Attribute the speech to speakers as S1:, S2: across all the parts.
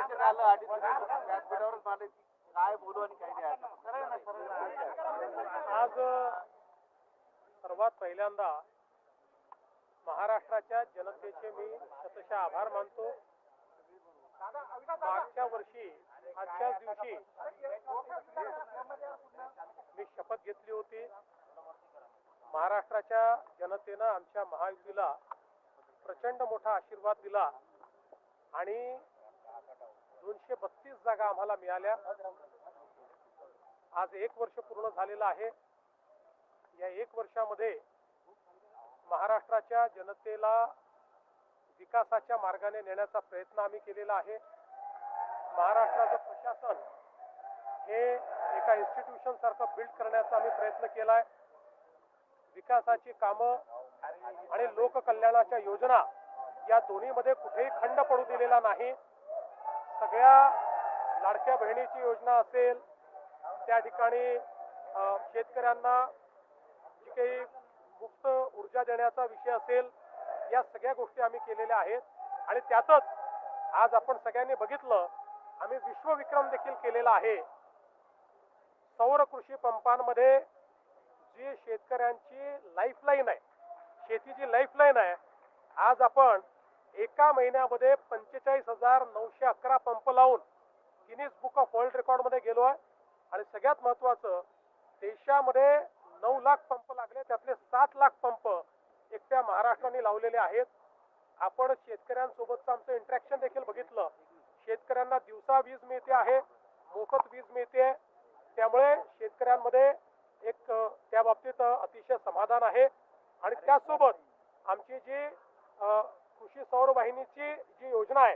S1: वर्ष झालं व्यासपीठावरच काय बोलू आणि काय नाही
S2: आज सर्वात पहिल्यांदा महाराष्ट्राच्या जनतेचे मी शतशः आभार मानतो. मागच्या वर्षी आजच्याच दिवशी मी शपथ घेतली होती. महाराष्ट्राच्या जनतेनं आमच्या महायुतीला प्रचंड मोठा आशीर्वाद दिला. आणि दोनशे बत्तीस जागा आम्हाला मिळाल्या. आज एक वर्ष पूर्ण झालेलं आहे. या एक वर्षामध्ये महाराष्ट्राच्या जनतेला विकासाच्या मार्गाने नेण्याचा प्रयत्न आम्ही केलेला आहे. महाराष्ट्राचं प्रशासन हे एका इन्स्टिट्यूशन सारखं बिल्ड करण्याचा आम्ही प्रयत्न केला आहे विकासाची कामं आणि लोककल्याणाच्या योजना या दोन्हीमध्ये कुठेही खंड पडू दिलेला नाही. सगळ्या लाडक्या बहिणीची योजना असेल त्या ठिकाणी शेतकऱ्यांना जी काही मुक्त ऊर्जा देण्याचा विषय असेल या सगळ्या गोष्टी आम्ही केलेल्या आहेत. आणि त्यातच आज आपण सगळ्यांनी बघितलं आम्ही विश्वविक्रम देखील केलेला आहे. सौर कृषी पंपांमध्ये जी शेतकऱ्यांची लाईफलाईन आहे शेतीची लाईफलाईन आहे आज आपण एका महिन्यामध्ये पंचेचाळीस हजार नऊशे अकरा पंप लावून गिनीज बुक ऑफ वर्ल्ड रेकॉर्डमध्ये गेलो आहे. आणि सगळ्यात महत्त्वाचं देशामध्ये नऊ लाख पंप लागले त्यातले सात लाख पंप एकट्या महाराष्ट्राने लावलेले आहेत. आपण शेतकऱ्यांसोबतचं आमचं इंटरॅक्शन देखील बघितलं. शेतकऱ्यांना दिवसा वीज मिळते आहे मोफत वीज मिळते. त्यामुळे शेतकऱ्यांमध्ये एक त्या बाबतीत अतिशय समाधान आहे. आणि त्याचसोबत आमची जी कृषी सौर वाहिनीची जी योजना आहे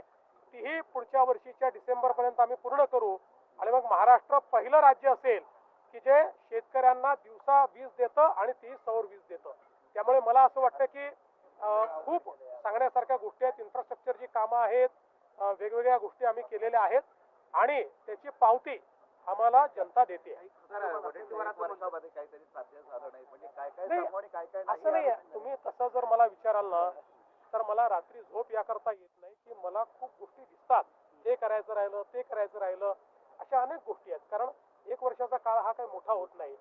S2: तीही पुढच्या वर्षीच्या डिसेंबर पर्यंत आम्ही पूर्ण करू. आणि मग महाराष्ट्र पहिलं राज्य असेल की जे शेतकऱ्यांना दिवसा वीज देतं आणि ती सौर वीज देतं. त्यामुळे मला असं वाटतं की खूप सांगण्यासारख्या गोष्टी आहेत. इन्फ्रास्ट्रक्चरची कामं आहेत वेगवेगळ्या गोष्टी आम्ही केलेल्या आहेत. आणि त्याची पावती आम्हाला जनता देते. असं नाही तुम्ही तसं जर मला विचाराल ना तर मला रात्री झोप याकरता येत नाही की मला खूप गोष्टी दिसतात. हे करायचं राहिलं ते करायचं राहिलं अशा अनेक गोष्टी आहेत. कारण एक वर्षाचा काळ हा काही मोठा होत नाही.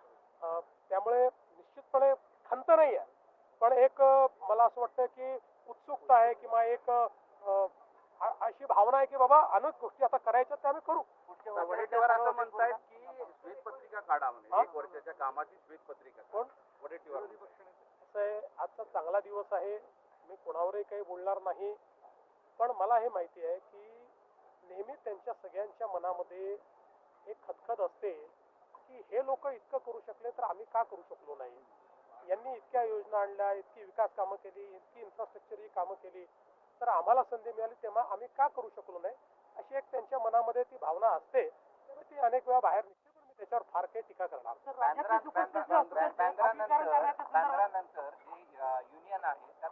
S2: त्यामुळे निश्चितपणे खंत नाही आहे पण एक मला असं वाटतं की उत्सुकता आहे किंवा एक अशी भावना आहे की बाबा अनेक गोष्टी आता करायच्या त्या आम्ही करू.
S1: वडेट्टीवार असं म्हणतायत की श्वेतपत्रिका काढा एक वर्षाच्या कामाची श्वेतपत्रिका
S2: कोण?
S1: वडेट्टीवार.
S2: असं आहे. आजचा चांगला दिवस आहे. मी कोणावरही काही बोलणार नाही. पण मला हे माहिती आहे की नेहमी त्यांच्या सगळ्यांच्या मनामध्ये एक खदखद असते की हे लोक इतकं करू शकले तर आम्ही का करू शकलो नाही? यांनी इतक्या योजना आणल्या इतकी विकास कामं केली इतकी इन्फ्रास्ट्रक्चरची कामं केली तर आम्हाला संधी मिळाली तेव्हा आम्ही का करू शकलो नाही? अशी एक त्यांच्या मनामध्ये ती भावना असते. त्यामुळे ती अनेक वेळा बाहेर निघते पण मी त्याच्यावर फार काही टीका करणार
S1: बँद्रानंतर युनियन आहे त्यात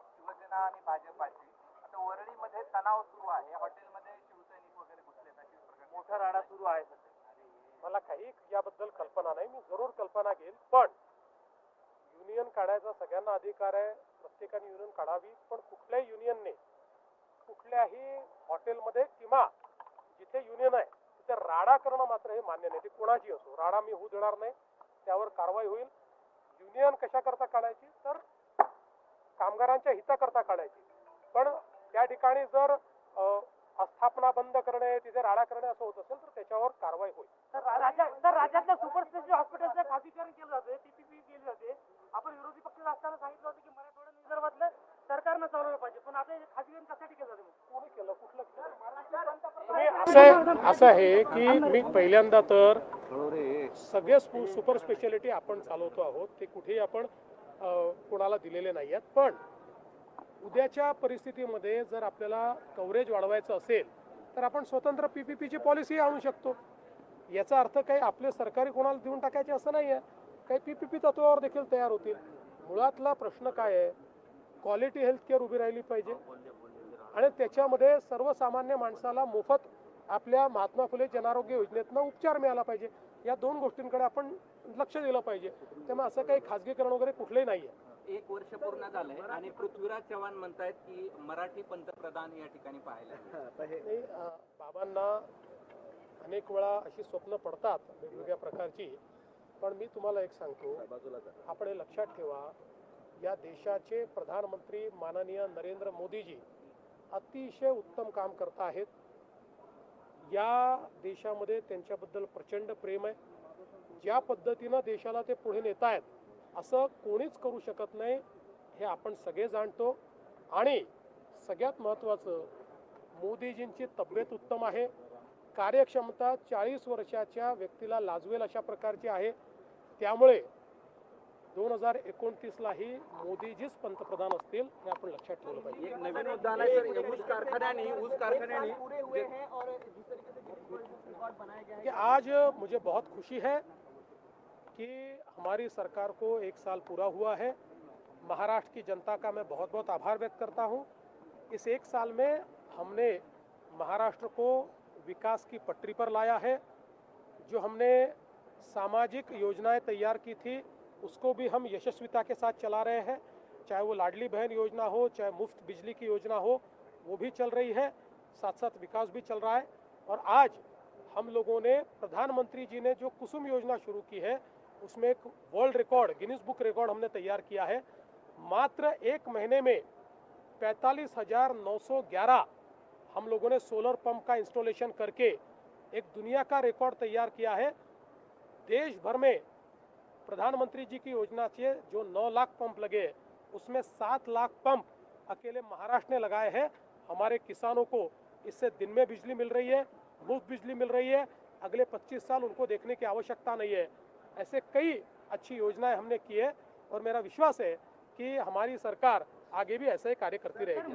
S1: शिवसेना आणि भाजपाची. आता वरळीमध्ये तणाव सुरू आहे. हॉटेलमध्ये शिवसैनिक वगैरे घुसलेत अशी प्रकार मोठा राडा सुरू आहे
S2: मला काही याबद्दल कल्पना नाही. मी जरूर कल्पना घेईल पण युनियन काढायचा सगळ्यांना अधिकार आहे. प्रत्येकाने युनियन काढावी. पण कुठल्याही युनियनने कुठल्याही हॉटेलमध्ये किंवा जिथे युनियन आहे तिथे राडा करणं मात्र हे मान्य नाही. ती कोणाची असो. राडा मी होऊ देणार नाही. त्यावर कारवाई होईल. युनियन कशाकरता काढायची? तर कामगारांच्या हिताकरता काढायची. पण त्या ठिकाणी जर अ, आस्थापना बंद करणे तिथे राडा करणे असं होत असेल तर त्याच्यावर कारवाई होईल.
S3: तर राज्या- तर राज्यातल्या सुपर स्पेशल हॉस्पिटलचं खाजगीकरण केलं जाते टीपीपी केली जाते. आपण विरोधी पक्षात असताना सांगितलं होतं की मराठवाडा विदर्भातलं सरकारनं चालवलं पाहिजे पण आता हे खाजगीकरण कशासाठी केलं जाते?
S2: कोणी केलं? कुठलं केलं? असं असं आहे की मी पहिल्यांदा तर सगळे स्पु- सुपर स्पेशालिटी आपण चालवतो आहोत ते कुठेही आपण कोणाला दिलेले नाही आहेत पण उद्याच्या परिस्थितीमध्ये जर आपल्याला कव्हरेज वाढवायचं असेल तर आपण स्वतंत्र पी पी पीची पॉलिसी आणू शकतो. याचा अर्थ काही आपले सरकारी कोणाला देऊन टाकायचे असं नाही आहे काही पी पी पी तत्वावर देखील तयार होतील. मुळातला प्रश्न काय आहे? क्वालिटी हेल्थकेअर उभी राहिली पाहिजे. आणि त्याच्यामध्ये सर्वसामान्य माणसाला मोफत आपल्या महात्मा फुले जनारोग्य योजनेतनं उपचार मिळाला पाहिजे. या दोन गोष्टींकडे आपण लक्ष दिलं पाहिजे. त्यामुळे असं काही खाजगीकरण वगैरे कुठलंही नाही आहे
S1: एक वर्ष पूर्ण झालंय आणि पृथ्वीराज चव्हाण म्हणतायत की मराठी पंतप्रधान या ठिकाणी पाहायला
S2: बाबांना अनेक वेळा अशी स्वप्न पडतात वेगवेगळ्या प्रकारची. पण मी तुम्हाला एक सांगतो आपण हे लक्षात ठेवा या देशाचे प्रधानमंत्री माननीय नरेंद्र मोदीजी अतिशय उत्तम काम करत आहेत. या देशामध्ये त्यांच्याबद्दल प्रचंड प्रेम आहे. ज्या पद्धतीनं देशाला ते पुढे नेत आहेत असं कोणीच करू शकत नाही हे आपण सगळे जाणतो. आणि सगळ्यात महत्त्वाचं मोदीजींची तब्येत उत्तम आहे. कार्यक्षमता चाळीस वर्षाच्या व्यक्तीला लाजवेल अशा प्रकारची आहे. त्यामुळे दोन हजार एकोणतीसलाही मोदीजीच पंतप्रधान असतील हे आपण लक्षात ठेवलं पाहिजे.
S1: एक नवीन मुद्दा आहे सर ऊस कारखान्यांनी ऊस कारखान्यांनी.
S2: कि आज मुझे बहुत खुशी है कि हमारी सरकार को एक साल पूरा हुआ है। महाराष्ट्र की जनता का मैं बहुत बहुत आभार व्यक्त करता हूँ। इस एक साल में हमने महाराष्ट्र को विकास की पटरी पर लाया है। जो हमने सामाजिक योजनाएँ तैयार की थी, उसको भी हम यशस्विता के साथ चला रहे हैं। चाहे वो लाडली बहन योजना हो, चाहे मुफ़्त बिजली की योजना हो, वो भी चल रही है। साथ साथ विकास भी चल रहा है। और आज हम लोगों ने प्रधानमंत्री जी ने जो कुसुम योजना शुरू की है उसमें एक world record Guinness book record हमने तैयार किया है। मात्र एक महीने में पैंतालीस हज़ार नौ सौ ग्यारह हम लोगों ने सोलर पंप का इंस्टॉलेशन करके एक दुनिया का रिकॉर्ड तैयार किया है। देश भर में प्रधानमंत्री जी की योजना से जो नौ लाख पंप लगे उसमें सात लाख पंप अकेले महाराष्ट्र ने लगाए हैं। हमारे किसानों को इससे दिन में बिजली मिल रही है मुफ़्त बिजली मिल रही है। अगले 25 साल उनको देखने की आवश्यकता नहीं है। ऐसे कई अच्छी योजनाएं हमने की है और मेरा विश्वास है कि हमारी सरकार आगे भी ऐसे ही कार्य करती रहेगी।